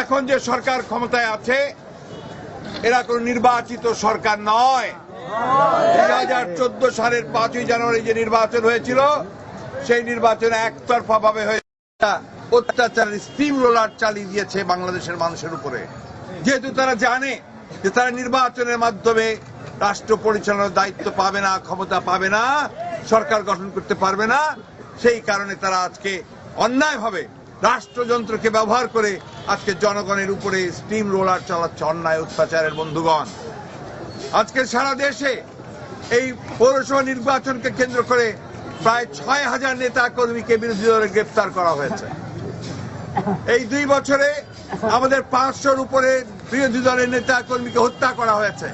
এখন যে সরকার ক্ষমতায় আছে, এরা কোন নির্বাচিত সরকার নয়। দুই হাজার চোদ্দ সালের পাঁচই জানুয়ারি যে নির্বাচন হয়েছিল, সেই নির্বাচনে একতরফা ভাবে হয়েছে। অত্যাচারের স্টিম রোলার চালিয়ে দিয়েছে বাংলাদেশের মানুষের উপরে। যেহেতু তারা জানে যে তারা নির্বাচনের মাধ্যমে রাষ্ট্র পরিচালনার দায়িত্ব পাবে না, ক্ষমতা পাবে না সরকার গঠন করতে পারবে না। সেই কারণে তারা আজকে অন্যায়ভাবে রাষ্ট্রযন্ত্রকে ব্যবহার করে আজকে জনগণের উপরে স্টিম রোলার চালাচ্ছে অন্যায় অত্যাচারের বন্ধুগণ। আজকে সারা দেশে এই পৌরসভা নির্বাচনকে কেন্দ্র করে প্রায় ছয় হাজার নেতা কর্মীকে বিরোধী দলে গ্রেপ্তার করা হয়েছে। এই দুই বছরে আমাদের পাঁচশোর উপরে বিরোধী দলের নেতা কর্মীকে হত্যা করা হয়েছে।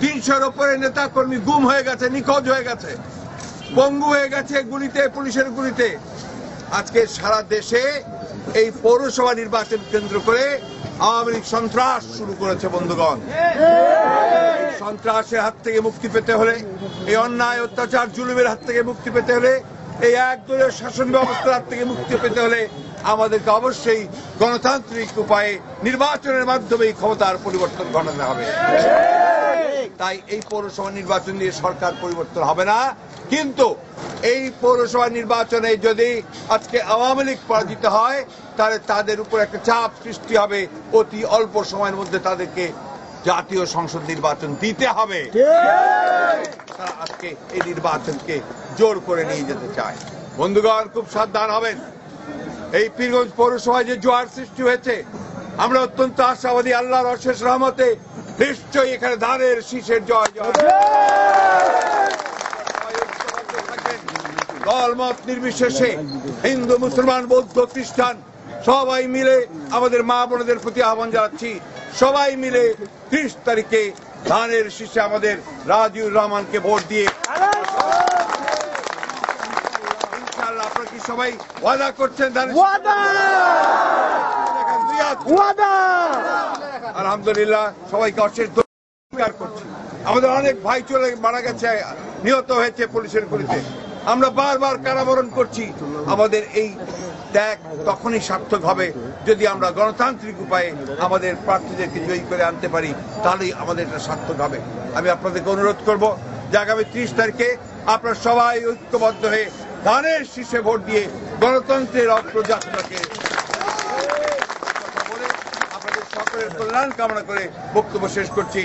তিনশোর উপরে নেতা কর্মী গুম হয়ে গেছে, নিখোঁজ হয়ে গেছে। পঙ্গু হয়ে গেছে গুলিতে, পুলিশের গুলিতে। আজকে সারা দেশে এই পৌরসভা নির্বাচন কেন্দ্র করে আওয়ামী লীগ সন্ত্রাস শুরু করেছে, বন্ধুগণ। সন্ত্রাসের হাত থেকে মুক্তি পেতে হলে, এই অন্যায়, অত্যাচার, জুলুমের হাত থেকে মুক্তি পেতে হলে, এই একদলীয় শাসন ব্যবস্থার হাত থেকে মুক্তি পেতে হলে আমাদেরকে অবশ্যই গণতান্ত্রিক উপায়ে নির্বাচনের মাধ্যমে ক্ষমতার পরিবর্তন ঘটাতে হবে। তাই এই পৌরসভা নির্বাচন দিয়ে সরকার পরিবর্তন হবে না। কিন্তু এই পৌরসভা নির্বাচনে যদি আজকে আওয়ামী লীগ পরাজিত হয়, তাহলে তাদের উপর একটা চাপ সৃষ্টি হবে। অতি অল্প সময়ের মধ্যে তাদেরকে জাতীয় সংসদ নির্বাচন দিতে হবে। তারা আজকে এই নির্বাচনকে জোর করে নিয়ে যেতে চায়। বন্ধুগণ, খুব সাবধান হবেন। এই পীরগঞ্জ পৌরসভায় যে জোয়ার সৃষ্টি হয়েছে, আমরা অত্যন্ত আশাবাদী, আল্লাহর অশেষ রহমতে নিশ্চয়ই এখানে ধানের শীষের জয় জয়। দল মত নির্বিশেষে হিন্দু মুসলমান বৌদ্ধ খ্রিস্টান সবাই মিলে আমাদের মা বোনদের প্রতি আহ্বান জানাচ্ছি। সবাই মিলে ত্রিশ তারিখে ধানের শীষে আমাদের রাজিউর রহমানকে ভোট দিয়ে আপনারা কি সবাই ওয়াদা করছেন। আলহামদুলিল্লাহ সবাইকে অশেষ করছি। আমাদের অনেক ভাই চলে মারা গেছে নিহত হয়েছে পুলিশের গুলিতে। আমরা বারবার কারাবরণ করছি। আমাদের এই ত্যাগ তখনই সার্থক হবে যদি আমরা গণতান্ত্রিক উপায়ে আমাদের প্রার্থীদেরকে জয়ী করে আনতে পারি, তাহলেই আমাদের এটা সার্থক হবে। আমি আপনাদেরকে অনুরোধ করব যে আগামী ত্রিশ তারিখে আপনারা সবাই ঐক্যবদ্ধ হয়ে ধানের শীর্ষে ভোট দিয়ে গণতন্ত্রের অগ্রযাত্রাকে সকলের কল্যাণ কামনা করে বক্তব্য শেষ করছি।